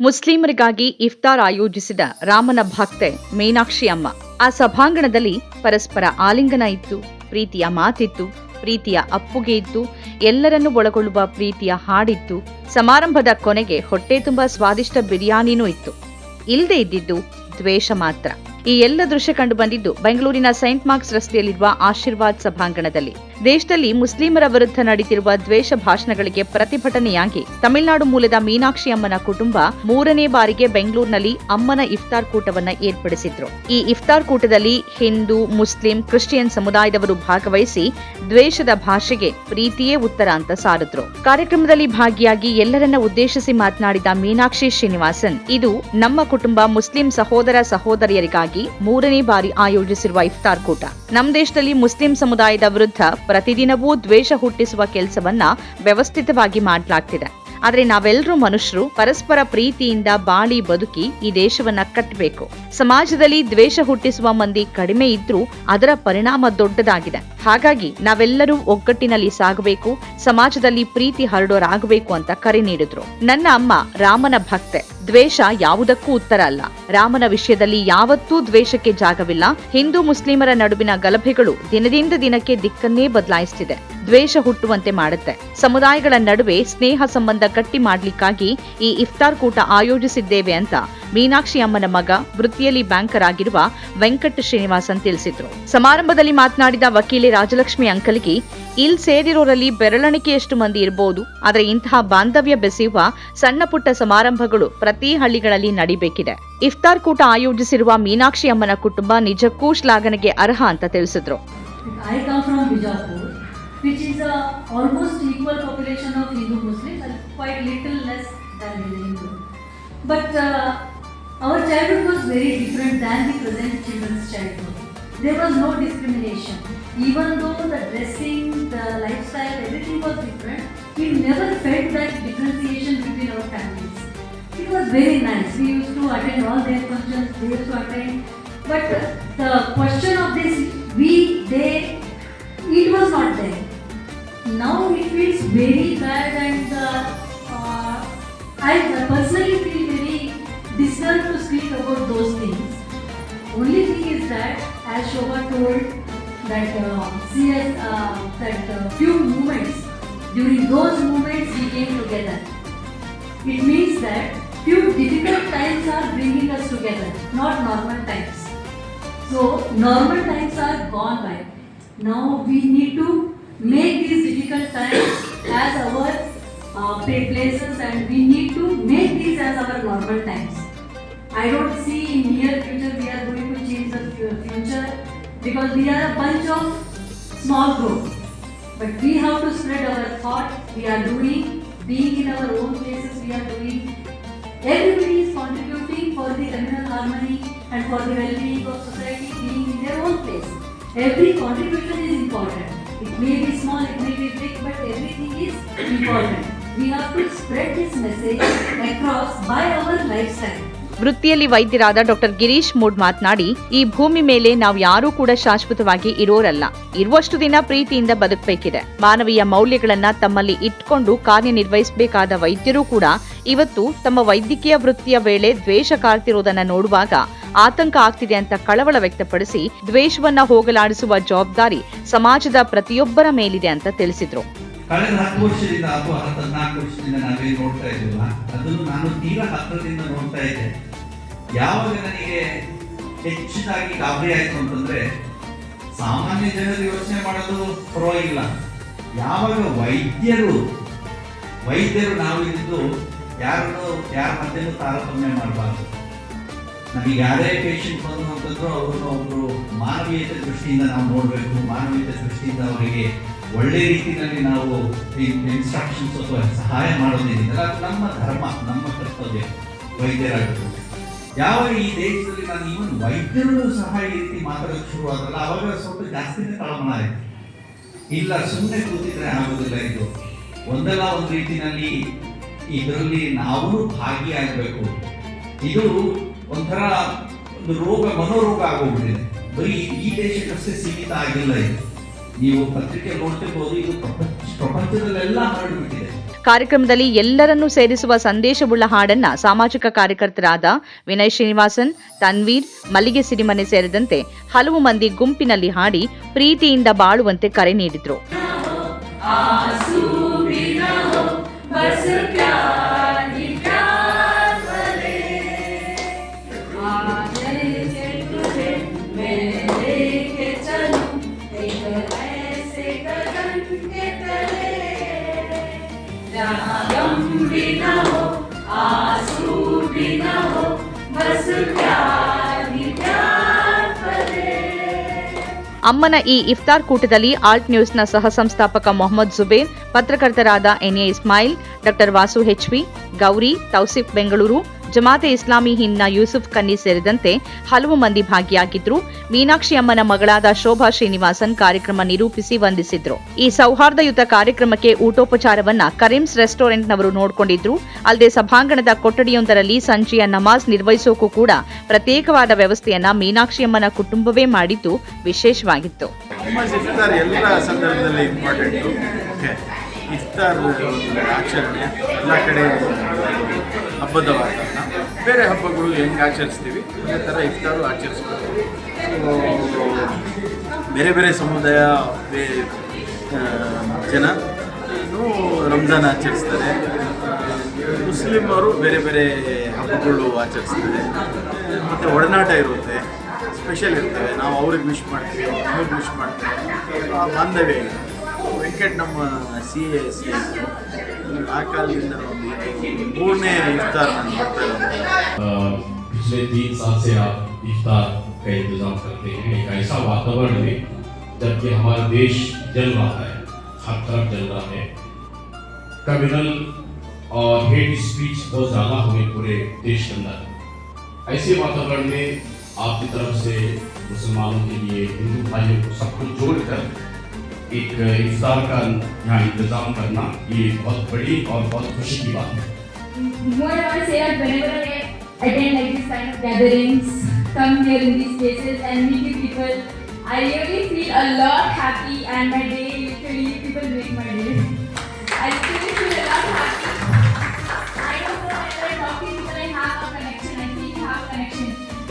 ಮುಸ್ಲಿಮರಿಗಾಗಿ ಇಫ್ತಾರ್ ಆಯೋಜಿಸಿದ ರಾಮನ ಭಕ್ತೆ ಮೀನಾಕ್ಷಿ ಅಮ್ಮ ಆ ಸಭಾಂಗಣದಲ್ಲಿ ಪರಸ್ಪರ ಆಲಿಂಗನ ಇತ್ತು, ಪ್ರೀತಿಯ ಮಾತಿತ್ತು, ಪ್ರೀತಿಯ ಅಪ್ಪುಗೆ ಇತ್ತು, ಎಲ್ಲರನ್ನೂ ಒಳಗೊಳ್ಳುವ ಪ್ರೀತಿಯ ಹಾಡಿತ್ತು, ಸಮಾರಂಭದ ಕೊನೆಗೆ ಹೊಟ್ಟೆ ತುಂಬ ಸ್ವಾದಿಷ್ಟ ಬಿರಿಯಾನಿನೂ ಇತ್ತು. ಇಲ್ಲದೆ ಇದ್ದಿದ್ದು ದ್ವೇಷ ಮಾತ್ರ. ಈ ಎಲ್ಲ ದೃಶ್ಯ ಕಂಡು ಬಂದಿದ್ದು ಬೆಂಗಳೂರಿನ ಸೈಂಟ್ ಮಾರ್ಕ್ಸ್ ರಸ್ತೆಯಲ್ಲಿರುವ ಆಶೀರ್ವಾದ್ ಸಭಾಂಗಣದಲ್ಲಿ. ದೇಶದಲ್ಲಿ ಮುಸ್ಲಿಮರ ವಿರುದ್ಧ ನಡೆಯುತ್ತಿರುವ ದ್ವೇಷ ಭಾಷಣಗಳಿಗೆ ಪ್ರತಿಭಟನೆಯಾಗಿ ತಮಿಳುನಾಡು ಮೂಲದ ಮೀನಾಕ್ಷಿ ಅಮ್ಮನ ಕುಟುಂಬ ಮೂರನೇ ಬಾರಿಗೆ ಬೆಂಗಳೂರಿನಲ್ಲಿ ಅಮ್ಮನ ಇಫ್ತಾರ್ ಕೂಟವನ್ನು ಏರ್ಪಡಿಸಿದ್ರು. ಈ ಇಫ್ತಾರ್ ಕೂಟದಲ್ಲಿ ಹಿಂದೂ, ಮುಸ್ಲಿಂ, ಕ್ರಿಶ್ಚಿಯನ್ ಸಮುದಾಯದವರು ಭಾಗವಹಿಸಿ ದ್ವೇಷದ ಭಾಷೆಗೆ ಪ್ರೀತಿಯೇ ಉತ್ತರ ಅಂತ ಸಾರಿದ್ರು. ಕಾರ್ಯಕ್ರಮದಲ್ಲಿ ಭಾಗಿಯಾಗಿ ಎಲ್ಲರನ್ನ ಉದ್ದೇಶಿಸಿ ಮಾತನಾಡಿದ ಮೀನಾಕ್ಷಿ ಶ್ರೀನಿವಾಸನ್, ಇದು ನಮ್ಮ ಕುಟುಂಬ ಮುಸ್ಲಿಂ ಸಹೋದರ ಸಹೋದರಿಯರಿಗಾಗಿ ಮೂರನೇ ಬಾರಿ ಆಯೋಜಿಸಿರುವ ಇಫ್ತಾರ್ ಕೂಟ. ನಮ್ಮ ದೇಶದಲ್ಲಿ ಮುಸ್ಲಿಂ ಸಮುದಾಯದ ವಿರುದ್ಧ ಪ್ರತಿದಿನವೂ ದ್ವೇಷ ಹುಟ್ಟಿಸುವ ಕೆಲಸವನ್ನ ವ್ಯವಸ್ಥಿತವಾಗಿ ಮಾಡಲಾಗ್ತಿದೆ. ಆದರೆ ನಾವೆಲ್ಲರೂ ಮನುಷ್ಯರು ಪರಸ್ಪರ ಪ್ರೀತಿಯಿಂದ ಬಾಳಿ ಬದುಕಿ ಈ ದೇಶವನ್ನ ಕಟ್ಟಬೇಕು ಸಮಾಜದಲ್ಲಿ ದ್ವೇಷ ಹುಟ್ಟಿಸುವ ಮಂದಿ ಕಡಿಮೆ ಇದ್ರೂ ಅದರ ಪರಿಣಾಮ ದೊಡ್ಡದಾಗಿದೆ. ಹಾಗಾಗಿ ನಾವೆಲ್ಲರೂ ಒಗ್ಗಟ್ಟಿನಲ್ಲಿ ಸಾಗಬೇಕು, ಸಮಾಜದಲ್ಲಿ ಪ್ರೀತಿ ಹರಡೋರಾಗಬೇಕು ಅಂತ ಕರೆ ನೀಡಿದ್ರು. ನನ್ನ ಅಮ್ಮ ರಾಮನ ಭಕ್ತೆ. ದ್ವೇಷ ಯಾವುದಕ್ಕೂ ಉತ್ತರ ಅಲ್ಲ. ರಾಮನ ವಿಷಯದಲ್ಲಿ ಯಾವತ್ತೂ ದ್ವೇಷಕ್ಕೆ ಜಾಗವಿಲ್ಲ. ಹಿಂದೂ ಮುಸ್ಲಿಮರ ನಡುವಿನ ಗಲಭೆಗಳು ದಿನದಿಂದ ದಿನಕ್ಕೆ ದಿಕ್ಕನ್ನೇ ಬದಲಾಯಿಸುತ್ತಿದೆ ದ್ವೇಷ ಹುಟ್ಟುವಂತೆ ಮಾಡುತ್ತೆ. ಸಮುದಾಯಗಳ ನಡುವೆ ಸ್ನೇಹ ಸಂಬಂಧ ಕಟ್ಟಿ ಮಾಡ್ಲಿಕ್ಕಾಗಿ ಈ ಇಫ್ತಾರ್ ಕೂಟ ಆಯೋಜಿಸಿದ್ದೇವೆ ಅಂತ ಮೀನಾಕ್ಷಿ ಅಮ್ಮನ ಮಗ ವೃತ್ತಿಯಲ್ಲಿ ಬ್ಯಾಂಕರ್ ಆಗಿರುವ ವೆಂಕಟ ಶ್ರೀನಿವಾಸನ್ ತಿಳಿಸಿದ್ರು. ಸಮಾರಂಭದಲ್ಲಿ ಮಾತನಾಡಿದ ವಕೀಲೆ ರಾಜಲಕ್ಷ್ಮಿ ಅಂಕಲ್ಗಿ ಇಲ್ ಸೇರಿರೋರಲ್ಲಿ ಬೆರಳಣಿಕೆಯಷ್ಟು ಮಂದಿ ಇರಬಹುದು ಆದರೆ ಇಂತಹ ಬಾಂಧವ್ಯ ಬೆಸೆಯುವ ಸಣ್ಣ ಪುಟ್ಟ ಸಮಾರಂಭಗಳು ಪ್ರತಿ ಹಳ್ಳಿಗಳಲ್ಲಿ ನಡಿಬೇಕಿದೆ. ಇಫ್ತಾರ್ ಕೂಟ ಆಯೋಜಿಸಿರುವ ಮೀನಾಕ್ಷಿ ಅಮ್ಮನ ಕುಟುಂಬ ನಿಜಕ್ಕೂ ಶ್ಲಾಘನೆಗೆ ಅರ್ಹ ಅಂತ ತಿಳಿಸಿದ್ರು. Which is a almost equal population of Hindu Muslims quite little less than Hindu. But uh, our childhood was very different than the present children's childhood. There was no discrimination. Even though the dressing, the lifestyle, everything was different, we never felt that differentiation between our families. It was very nice. We used to attend all their functions, they used to attend. But the question of this, we, they, it was not there. Now it feels very bad and uh, uh, I personally feel as Shobha told, that uh, us, uh, that uh, few moments, during those moments we came together. It means that few difficult times are bringing us together, not normal times. So normal times are gone by. Now we need to make these difficult times as our uh, places and we need to make these as our normal times. I don't see in near future we are going to change the future because we are a bunch of small group. But we have to spread our thought, we are doing, being in our own places we are doing. Everybody is contributing for the communal harmony and for the well-being of society being in their own place. Every contribution is important. It may be small, it may be big, but everything is important. We have to spread this message across by our lifestyle. ವೃತ್ತಿಯಲ್ಲಿ ವೈದ್ಯರಾದ doctor Girish mood ಮಾತನಾಡಿ, ಈ ಭೂಮಿ ಮೇಲೆ ನಾವು ಯಾರೂ ಕೂಡ ಶಾಶ್ವತವಾಗಿ ಇರೋರಲ್ಲ. ಇರುವಷ್ಟು ದಿನ ಪ್ರೀತಿಯಿಂದ ಬದುಕಬೇಕಿದೆ. ಮಾನವೀಯ ಮೌಲ್ಯಗಳನ್ನ ತಮ್ಮಲ್ಲಿ ಇಟ್ಕೊಂಡು ಕಾರ್ಯನಿರ್ವಹಿಸಬೇಕಾದ ವೈದ್ಯರು ಕೂಡ ಇವತ್ತು ತಮ್ಮ ವೈದ್ಯಕೀಯ ವೃತ್ತಿಯ ವೇಳೆ ದ್ವೇಷ ಕಾರ್ತಿರೋದನ್ನ ನೋಡುವಾಗ ಆತಂಕ ಆಗ್ತಿದೆ ಅಂತ ಕಳವಳ ವ್ಯಕ್ತಪಡಿಸಿ ದ್ವೇಷವನ್ನ ಹೋಗಲಾಡಿಸುವ ಜವಾಬ್ದಾರಿ ಸಮಾಜದ ಪ್ರತಿಯೊಬ್ಬರ ಮೇಲಿದೆ ಅಂತ ತಿಳಿಸಿದ್ರು. ಕಳೆದ ಹತ್ತು ವರ್ಷದಿಂದ ಅಥವಾ ಹದಿನಾಲ್ಕು ವರ್ಷದಿಂದ ನಾವೇ ನೋಡ್ತಾ ಇದ್ದೀವಲ್ಲ, ಅದನ್ನು ನಾನು ತೀರಾ ಹತ್ತಿರದಿಂದ ನೋಡ್ತಾ ಇದ್ದೆ. ಯಾವಾಗ ನನಗೆ ಹೆಚ್ಚಿನಾಗಿ ಗಾಬರಿ ಆಯಿತು ಅಂತಂದ್ರೆ, ಸಾಮಾನ್ಯ ಜನರು ಯೋಚನೆ ಮಾಡೋದು ಪರವಾಗಿಲ್ಲ. ಯಾವಾಗ ವೈದ್ಯರು ವೈದ್ಯರು ನಾವು ಇದ್ದು ಯಾರನ್ನು, ಯಾರ ಮಧ್ಯೆನೂ ತಾರತಮ್ಯ ಮಾಡಬಾರ್ದು. ನಮಗೆ ಯಾರೇ ಪೇಷಂಟ್ ಬಂದು ಅಂತಂದ್ರು ಅವ್ರನ್ನ ಒಬ್ಬರು ಮಾನವೀಯತೆ ದೃಷ್ಟಿಯಿಂದ ನಾವು ನೋಡಬೇಕು, ಮಾನವೀಯತೆ ದೃಷ್ಟಿಯಿಂದ ಅವರಿಗೆ ಒಳ್ಳೆ ರೀತಿಯಲ್ಲಿ ನಾವು ಇನ್ಸ್ಟ್ರಕ್ಷನ್ಸ್ ಅಥವಾ ಸಹಾಯ ಮಾಡೋದೇನಿದೆ ಅದು ನಮ್ಮ ಧರ್ಮ, ನಮ್ಮ ಕರ್ತವ್ಯ. ವೈದ್ಯರಾಗಿರ್ಬೋದು. ಯಾವ ಈ ದೇಶದಲ್ಲಿ ನಾನು ಈವನ್ ವೈದ್ಯರು ಸಹ ಈ ರೀತಿ ಮಾತಾಡೋಕೆ ಶುರುವಾದಲ್ಲ ಅವಾಗ ಸ್ವಲ್ಪ ಜಾಸ್ತಿನೇ ತಳಮಳ ಆಯಿತು ಇಲ್ಲ ಸುಮ್ಮನೆ ಕೂತಿದ್ರೆ ಆಗೋದಿಲ್ಲ ಇದು. ಒಂದಲ್ಲ ಒಂದು ರೀತಿನಲ್ಲಿ ಇದರಲ್ಲಿ ನಾವು ಭಾಗಿಯಾಗಬೇಕು. ಇದು ಒಂಥರ ಒಂದು ರೋಗ, ಮನೋರೋಗ ಆಗೋಗ್ಬಿಟ್ಟಿದೆ. ಬರೀ ಈ ದೇಶಕ್ಕಷ್ಟೇ ಸೀಮಿತ ಆಗಿಲ್ಲ ಇದು. ನೀವು ಪತ್ರಿಕೆ ನೋಡ್ತಿರ್ಬೋದು ಇದು ಪ್ರಪಂಚ ಪ್ರಪಂಚದಲ್ಲೆಲ್ಲ ಹರಡಿಬಿಟ್ಟಿದೆ. ಕಾರ್ಯಕ್ರಮದಲ್ಲಿ ಎಲ್ಲರನ್ನೂ ಸೇರಿಸುವ ಸಂದೇಶವುಳ್ಳ ಹಾಡನ್ನ ಸಾಮಾಜಿಕ ಕಾರ್ಯಕರ್ತರಾದ ವಿನಯ್ ಶ್ರೀನಿವಾಸನ್ ತನ್ವೀರ್ ಮಲ್ಲಿಗೆ ಸಿರಿಮನೆ ಸೇರಿದಂತೆ ಹಲವು ಮಂದಿ ಗುಂಪಿನಲ್ಲಿ ಹಾಡಿ ಪ್ರೀತಿಯಿಂದ ಬಾಳುವಂತೆ ಕರೆ ನೀಡಿದ್ರು. ಅಮ್ಮನ ಈ ಇಫ್ತಾರ್ ಕೂಟದಲ್ಲಿ ಆಲ್ಟ್ ನ್ಯೂಸ್ನ ಸಹ ಸಂಸ್ಥಾಪಕ Mohammed Zubair, ಪತ್ರಕರ್ತರಾದ N A Ismail, doctor Vasu H V, Gauri, Tousif Bengaluru Jamaat Islami ಹಿಂದ್ನ Yusuf Kanni ಸೇರಿದಂತೆ ಹಲವು ಮಂದಿ ಭಾಗಿಯಾಗಿದ್ರು. ಮೀನಾಕ್ಷಿ ಅಮ್ಮನ ಮಗಳಾದ ಶೋಭಾ ಶ್ರೀನಿವಾಸನ್ ಕಾರ್ಯಕ್ರಮ ನಿರೂಪಿಸಿ ವಂದಿಸಿದ್ರು. ಈ ಸೌಹಾರ್ದಯುತ ಕಾರ್ಯಕ್ರಮಕ್ಕೆ ಊಟೋಪಚಾರವನ್ನ ಕರೀಮ್ಸ್ ರೆಸ್ಟೋರೆಂಟ್ನವರು ನೋಡಿಕೊಂಡಿದ್ರು. ಅಲ್ಲದೆ ಸಭಾಂಗಣದ ಕೊಠಡಿಯೊಂದರಲ್ಲಿ ಸಂಜೆಯ ನಮಾಜ್ ನಿರ್ವಹಿಸೋಕು ಕೂಡ ಪ್ರತ್ಯೇಕವಾದ ವ್ಯವಸ್ಥೆಯನ್ನ ಮೀನಾಕ್ಷಿ ಅಮ್ಮನ ಕುಟುಂಬವೇ ಮಾಡಿದ್ದು ವಿಶೇಷವಾಗಿತ್ತು. ಇಫ್ತಾರ್ ಆಚರಣೆ ಎಲ್ಲ ಕಡೆ ಹಬ್ಬದ ವಾತಾವರಣ ಬೇರೆ ಹಬ್ಬಗಳು ಹೆಂಗೆ ಆಚರಿಸ್ತೀವಿ? ಅದೇ ಥರ ಇಫ್ತಾರು ಸೊ ಬೇರೆ ಬೇರೆ ಸಮುದಾಯ ಜನ ರಂಜಾನ್ ಆಚರಿಸ್ತಾರೆ. ಅವರು ಬೇರೆ ಬೇರೆ ಹಬ್ಬಗಳು ಆಚರಿಸ್ತಾರೆ. ಮತ್ತು ಒಡನಾಟ ಇರುತ್ತೆ ಸ್ಪೆಷಲ್ ಇರ್ತವೆ. ನಾವು ಅವ್ರಿಗೆ ವಿಶ್ ಮಾಡ್ತೀವಿ ನಮಗೆ ವಿಶ್ ಮಾಡ್ತೀವಿ. ಬಾಂಧವ್ಯ ಇದೆ ವೆಂಕಟ್ ನಮ್ಮ ಸಿ ಎ ಸಿ ಆ ಕಾಲದಿಂದ ಒಂದು ಮೂರನೇ ಇಫ್ತಾರ್ ನಾನು ಮಾಡ್ತಾ ಇರೋದು अ, पिछले तीन साल से आप इफ्तार का इंतजाम करते हैं एक ऐसा वातावरण में जबकि हमारा देश जल रहा है हर तरफ जल रहा है कम्युनल और हेट स्पीच बहुत ज़्यादा हो गई पूरे देश के अंदर ऐसे वातावरण में आपकी तरफ से मुसलमानों के लिए हिंदू भाइयों को सबको जोड़कर एक इफ्तार का यहाँ इंतज़ाम करना ये बहुत बड़ी और बहुत खुशी की बात है.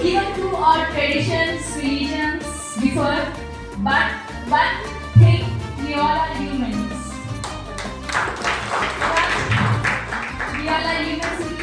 Even through our traditions, religions before, but thing, we all are humans. We all are humans